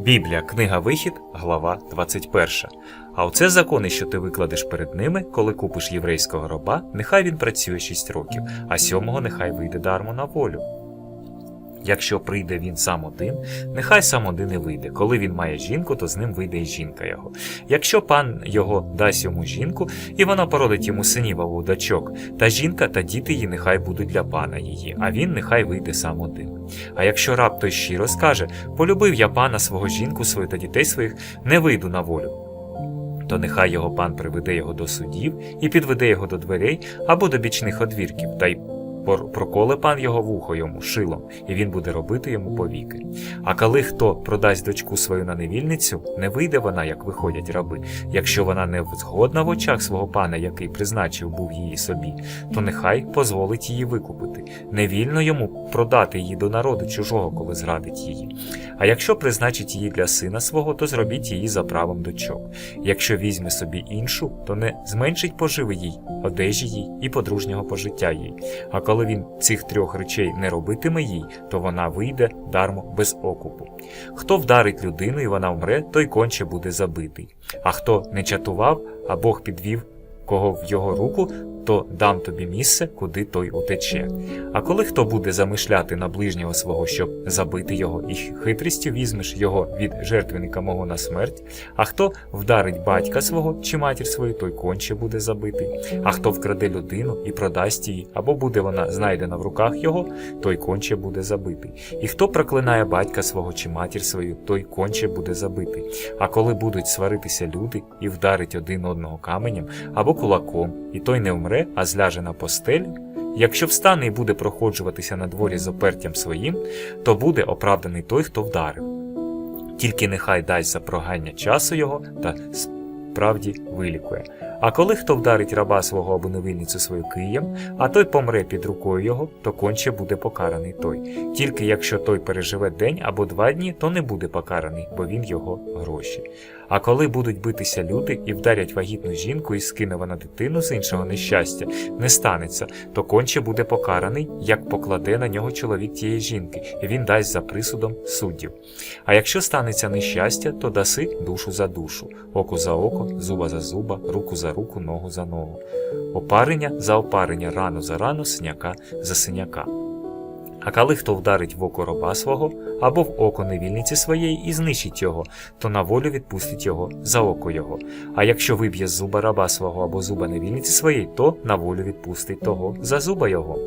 Біблія, книга Вихід, глава 21. А оце закони, що ти викладеш перед ними, коли купиш єврейського раба, нехай він працює 6 років, а сьомого нехай вийде дармо на волю. Якщо прийде він сам один, нехай сам один і вийде. Коли він має жінку, то з ним вийде і жінка його. Якщо пан його дасть йому жінку, і вона породить йому синів або дочок, та жінка та діти її нехай будуть для пана її, а він нехай вийде сам один. А якщо раб той щиро скаже: полюбив я пана свого жінку свою та дітей своїх, не вийду на волю. То нехай його пан приведе його до судів і підведе його до дверей або до бічних одвірків, та й проколе пан його вухо йому шилом, і він буде робити йому повіки. А коли хто продасть дочку свою на невільницю, не вийде вона, як виходять раби. Якщо вона не згодна в очах свого пана, який призначив був її собі, то нехай позволить її викупити. Невільно йому продати її до народу чужого, коли зрадить її. А якщо призначить її для сина свого, то зробіть її за правом дочок. Якщо візьме собі іншу, то не зменшить поживи їй, одежі їй і подружнього пожиття їй. А коли він цих трьох речей не робитиме їй, то вона вийде дармо без окупу. Хто вдарить людину і вона вмре, той конче буде забитий. А хто не чатував, а Бог підвів кого в його руку, то дам тобі місце, куди той утече. А коли хто буде замишляти на ближнього свого, щоб забити його, і хитрістю візьмеш його від жертвенника мого на смерть, а хто вдарить батька свого чи матір свою, той конче буде забитий. А хто вкраде людину і продасть її, або буде вона знайдена в руках його, той конче буде забитий. І хто проклинає батька свого чи матір свою, той конче буде забитий. А коли будуть сваритися люди і вдарить один одного каменем або кулаком, і той не вмре, а зляже на постель. якщо встане і буде проходжуватися на дворі з опертям своїм, то буде оправданий той, хто вдарив. Тільки нехай дасть за прогання часу його та справді вилікує. А коли хто вдарить раба свого або невільницю свою києм, а той помре під рукою його, то конче буде покараний той. Тільки якщо той переживе день або два дні, то не буде покараний, бо він його гроші. А коли будуть битися люди і вдарять вагітну жінку і скине вона дитину з іншого нещастя, не станеться, то конче буде покараний, як покладе на нього чоловік тієї жінки, і він дасть за присудом суддів. А якщо станеться нещастя, то даси душу за душу, око за око, зуба за зуба, руку за руку, ногу за ногу. Опарення за опарення, рану за рану, синяка за синяка. А коли хто вдарить в око роба свого або в око невільниці своєї і знищить його, то на волю відпустить його за око його. А якщо виб'є з зуба раба свого або зуба невільниці своєї, то на волю відпустить того за зуба його.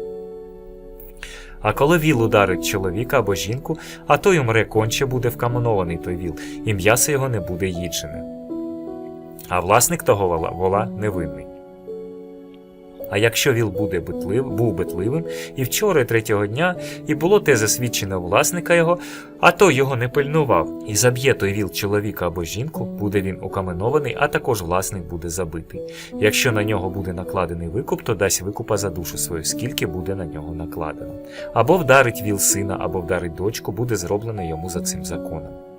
А коли віл ударить чоловіка або жінку, а той умре конче буде вкамонований той віл, і м'ясо його не буде їджене. А власник того вола, вола невинний. А якщо віл буде битлив, був битливим, і вчора третього дня, і було те засвідчено власника його, а той його не пильнував, і заб'є той віл чоловіка або жінку, буде він укаменований, а також власник буде забитий. Якщо на нього буде накладений викуп, то дасть викупа за душу свою, скільки буде на нього накладено. Або вдарить віл сина, або вдарить дочку, буде зроблено йому за цим законом.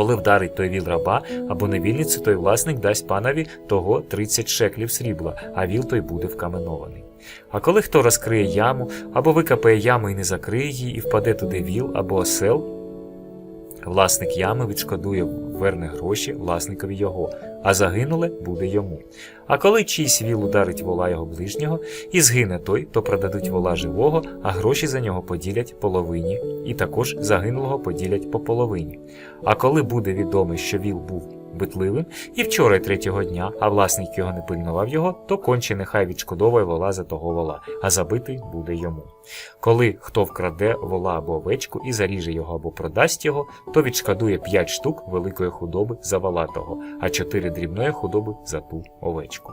Коли вдарить той віл раба або невільниці, той власник дасть панові того 30 шеклів срібла, а віл той буде вкаменований. А коли хто розкриє яму, або викопає яму і не закриє її, і впаде туди віл або осел, власник ями відшкодує верне гроші власникові його, а загинуле буде йому. А коли чийсь віл ударить вола його ближнього, і згине той, то продадуть вола живого, а гроші за нього поділять половині, і також загинулого поділять по половині. А коли буде відомо, що віл був битливим, і вчора третього дня, а власник його не пильнував його, то конче нехай відшкодовує вола за того вола, а забитий буде йому. Коли хто вкраде вола або овечку і заріже його або продасть його, то відшкодує 5 штук великої худоби за вола того, а 4 дрібної худоби за ту овечку.